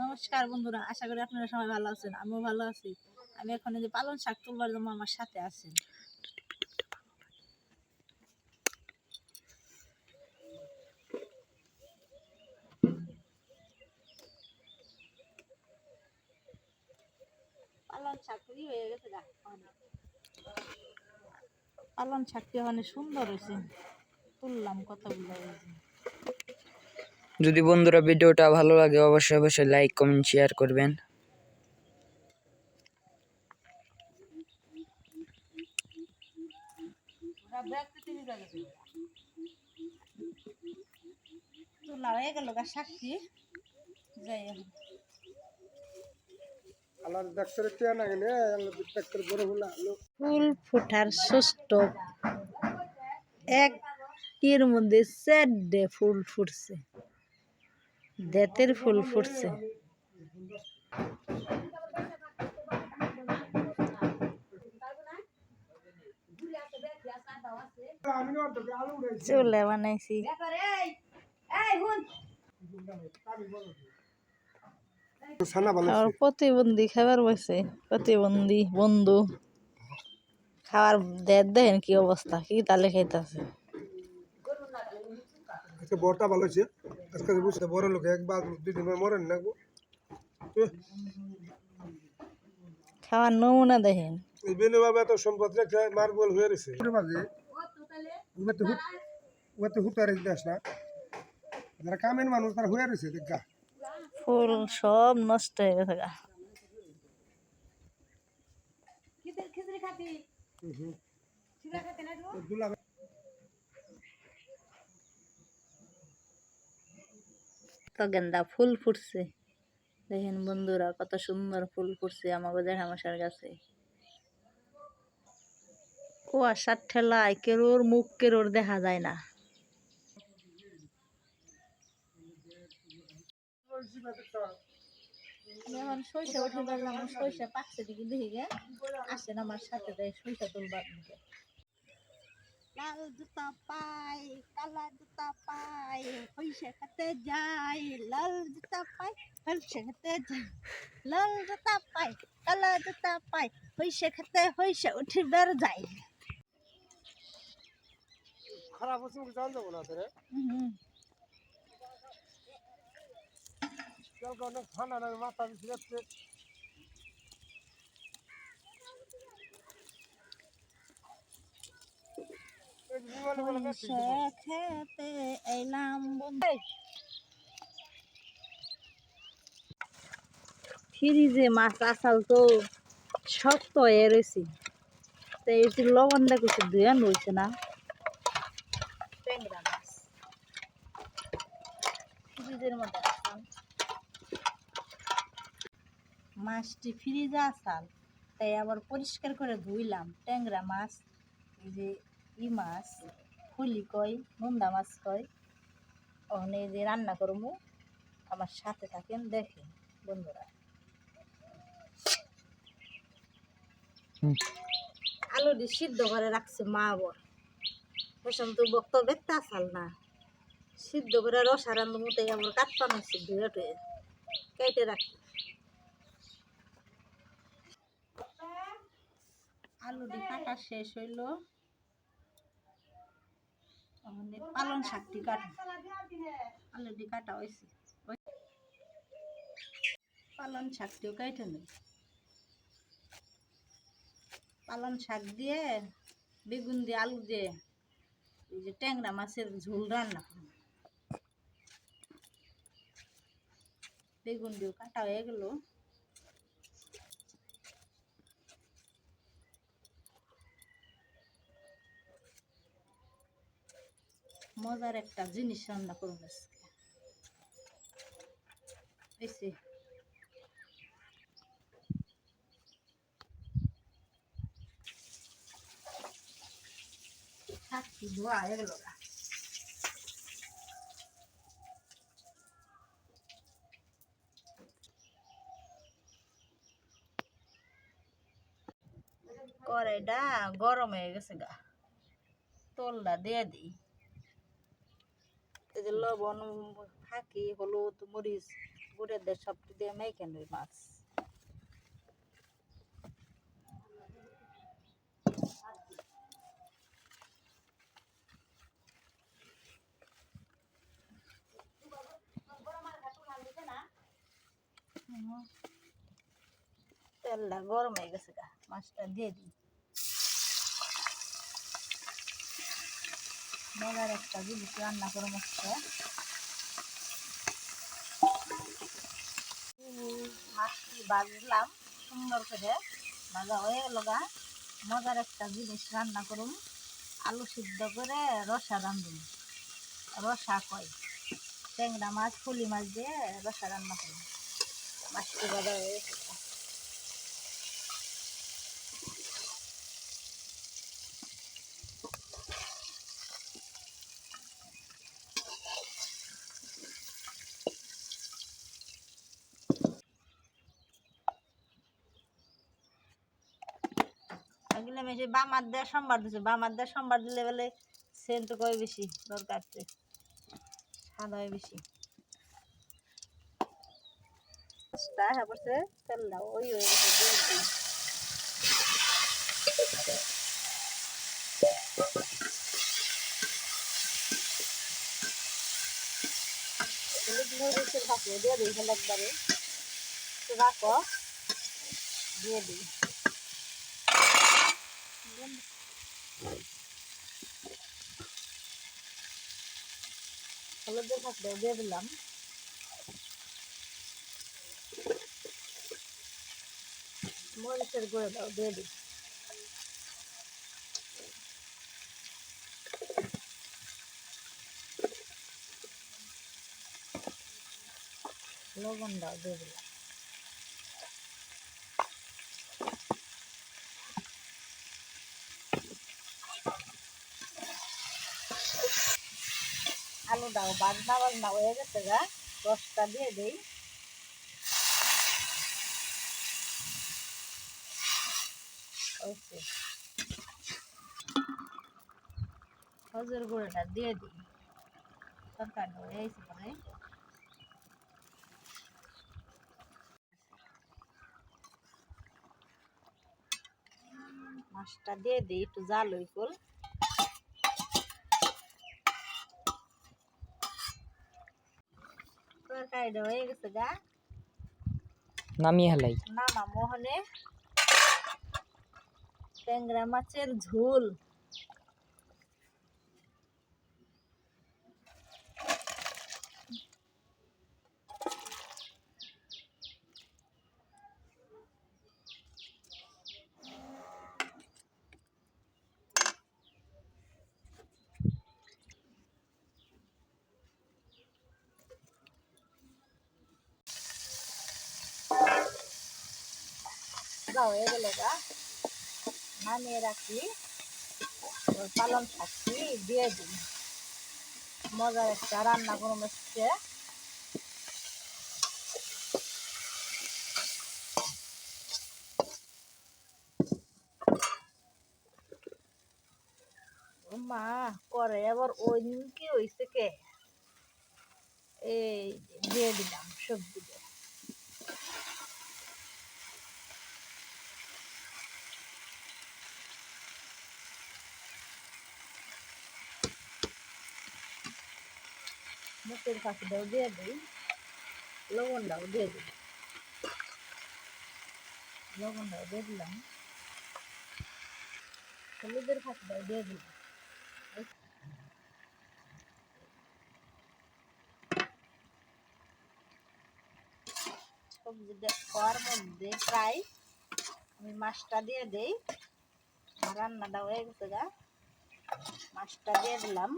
নমস্কার বন্ধুরা, আশা করি আপনারা সবাই ভালো আছেন, আমিও ভালো আছি। আমি এখন যে পালন শাক তুলবার জন্য আমার সাথে আছেন। পালন শাকটি হয়ে গেছে? পালন শাকটি অনেক সুন্দর হয়েছে তুললাম কতগুলো যদি বন্ধুরা ভিডিওটা ভালো লাগে অবশ্যই অবশ্যই লাইক কমেন্ট শেয়ার করবেন। তোলা হয়ে গেল গা শাকটি যাই ফুল ফুটার ষষ্ঠ এক এর মধ্যে চারটে ফুল ফুটছে। দেতের ফুল ফুটছে। চুলে বানাইছি। আর প্রতিবন্ধী খাবার বসে প্রতিবন্ধী বন্ধু। খাওয়ার দেয় দেখেন কি অবস্থা কি তালে খাইতেছে। আজকে বড়টা ভালো হয়েছে। আজকে বুঝতে বড় লোক একবার দুই দিন পরে মরেন না খাওয়ার নমুনা দেখেন। এই বেনু বাবা এত সম্পদ রেখে মার্বল হয়ে রয়েছে। হুট আর দেশ না। যারা কামের মানুষ তারা হয়ে রয়েছে দেখা ফুল সব নষ্ট হয়ে গেছে গা। দুলা তো গেন্দা ফুল ফুটছে। দেখেন বন্ধুরা, কত সুন্দর ফুল ফুটছে আমাকে দেখা মশার গাছে কুয়াশার ঠেলায় কেরোর মুখ কেরোর দেখা যায় না। উঠে পারলাম দিকে দেখি আসেন আমার সাথে দেয় তুলবার লাল জুতা পাই কালা জুতা পাই হইসে খেতে যাই। লাল জুতা পাই হইসে খেতে যাই। লাল জুতা পাই কালা জুতা পাই হইসে খেতে হইসে উঠি বের যাই। খারাপ হচ্ছে মুখে জান যাব না তোরে। কালকে অনেক ঠান্ডা লাগে মাথা বেশি যাচ্ছে এই যে বিমানে বলে যাচ্ছি। হইসে খেতে এলাম ফ্রিজে মাছ আসাল তো শক্ত হয়ে রয়েছে। তো এই যে লবণ দেখেছি দুয়ান রয়েছে না। ট্যাংরা মাছ। ফ্রিজের মধ্যে মাছটি ফ্রিজে আসাল তাই আবার পরিষ্কার করে ধুইলাম। ট্যাংরা মাছ এই যে ই মাছ ফুলি কয় মুন্দা মাছ কয় ওখানে যে রান্না করব আমার সাথে থাকেন দেখেন বন্ধুরা। আলু দিয়ে সিদ্ধ করে রাখছে মা আবার পেছন তো বক্ত দেখতে আসাল না। সিদ্ধ করে রসা রান্ধু মতো আবার কাটপান হচ্ছে ধুয়ে টুয়ে কেটে রাখি। আলু দিয়ে কাটা শেষ হইল। আমাদের পালং শাকটি কাটা। আলুটি কাটা হয়েছে। ওই- পালং শাকটিও কেটে নেই। পালং শাক দিয়ে, বেগুন দিয়ে, আলু দিয়ে, এই যে ট্যাংরা মাছের ঝোল রান্না বেগুন দিয়েও কাটা হয়ে গেল। মজার একটা জিনিস রান্না করব আজকে। শাকটি ধোয়া কড়াইটা গরম হয়ে গেছে গা। তোলটা দিয়ে দিই। যে লবণ ফাঁকি হলুদ, মরিচ, গুড়ের দিয়ে সব দিয়ে মেখে নই মাছ। তেলটা গরম হয়ে গেছে গা, মাছটা দিয়ে দিই মজার একটা জিনিস রান্না করে মাছটা মাছটি বাজলাম, সুন্দর করে ভাজা হয়ে গেল গা। মজার একটা জিনিস রান্না করুন। আলু সিদ্ধ করে রসা রান্ধুন রসা কয় ট্যাংরা মাছ, ফুলি মাছ দিয়ে রসা রান্না করুন। মাছটি ভাজা হয়ে এগুলো মেশে বামার দেওয়া সোমবার দিছে। বামার দেওয়া সোমবার দিলে বলে সেন্ট কয় বেশি দরকার স্বাদ হয় বেশি। হ্যাঁ দিয়ে দিই একবারে। রাখো, দিয়ে দিই হলুদের থাকলে দিয়ে দিলাম। মরিচের দিয়ে দিই। লবণ দাও দিয়ে দিলাম। আলু দাও, বাজনা বাজনা হয়ে গেছে গা। রসটা দিয়ে দেই। ওকে হজুর গুঁড়োটা দিয়ে দিই। তরকারি হয়ে গেছে পরে মাছটা দিয়ে দিই, একটু জাল হই তরকারিটা হয়ে গেছে গা। নামিয়ে হেলাই। নামা মোহনে। ট্যাংরা মাছের ঝোল। ভাজা হয়ে গেল গা নামিয়ে রাখি। ওই পালং শাকটি দিয়ে দিই। মজার একটা রান্না করে হচ্ছে মা করে আবার ওই দিন কি হয়েছে কে? এই দিয়ে দিলাম সবজি মুখের ফাঁকিটাও দিয়ে দিই, লবণটাও দিয়ে দিই। লবণটাও দিয়ে দিলাম। হলুদের ফাঁকিটাও দিয়ে দিলাম। সবজিটা খাওয়ার মধ্যে প্রায় আমি মাছটা দিয়ে দেই। রান্নাটা হয়ে গেছে গা। মাছটা দিয়ে দিলাম।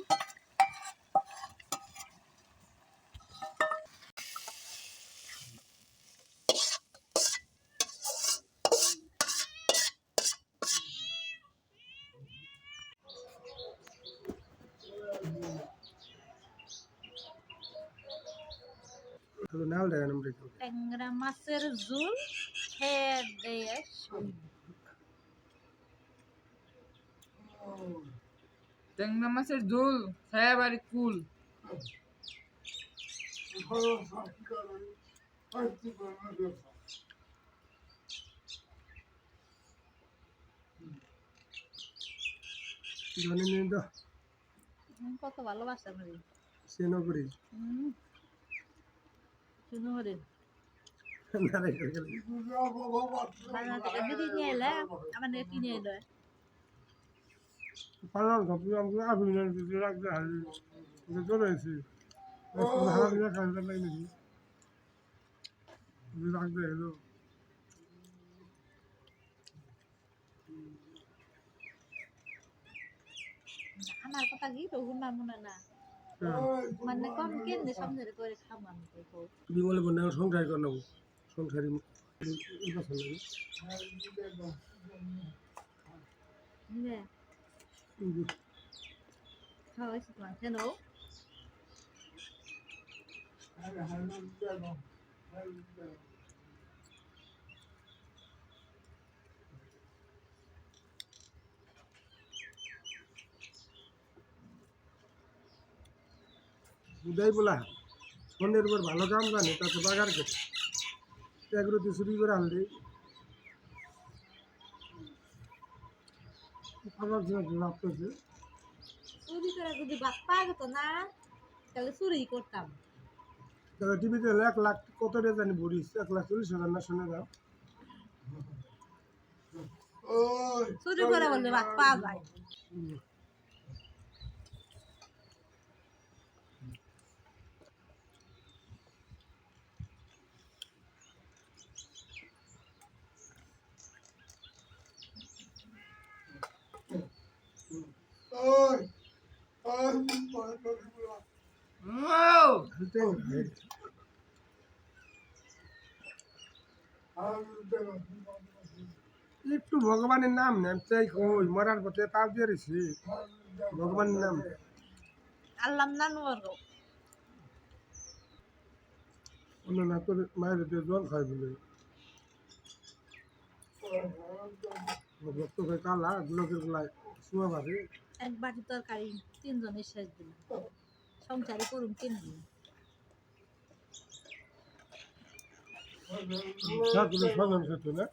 শুধু নাল দেয় আমরা ট্যাংরা মাছের ঝোল খেয়ে দিয়ে ট্যাংরা মাছের ঝোল খায়া বাড়ি কুল। কত ভালোবাসা করি। সে হুম। শুনো হরিণ না রে করে গেলে। বাজার থেকে বিড়ি নিয়ে এলে আমার নিয়ে কিনে এলো পালাম কপি আমাকে আবি না দিতে রাখতে হারি এটা চলে এসেছি হারা দিয়ে খাইতে লাগে নাকি রাখতে এলো আমার কথা কি তো গুণা মনে না মানে তুমি বলে বন্ধু সংসার করে নেব সংসারী পছন্দ লাগে নে খাওয়াইছি তোমার কেন উদয় বলা ফোনের উপর ভালো কাম জানে তাতে বাগার খেতে এগুলোতে চুরি করে আনলে। আমার জন্য লাভ করছে চুরি করে যদি বাদ পাওয়া যেত না তাহলে চুরি করতাম। তবে টিভিতে এক লাখ কত রে জানি ভরিস? এক লাখ চল্লিশ হাজার না শুনে দাও। চুরি করে বললে বাদ পাওয়া যায় একটু ভগবানের নাম নেন চাই কই মরার পথে পাপ দিয়ে রয়েছি ভগবানের নাম। আল্লাহ নানু বর্গ অন্য না করে মায়ের দিয়ে জল খাই বলে। রক্ত খাই কালা গুলোকের গুলায় শুয়া ভাবে এক বাটি তরকারি তিনজনের শেষ দিন সংসারে করুন তিন দিন সাত সাধারণ না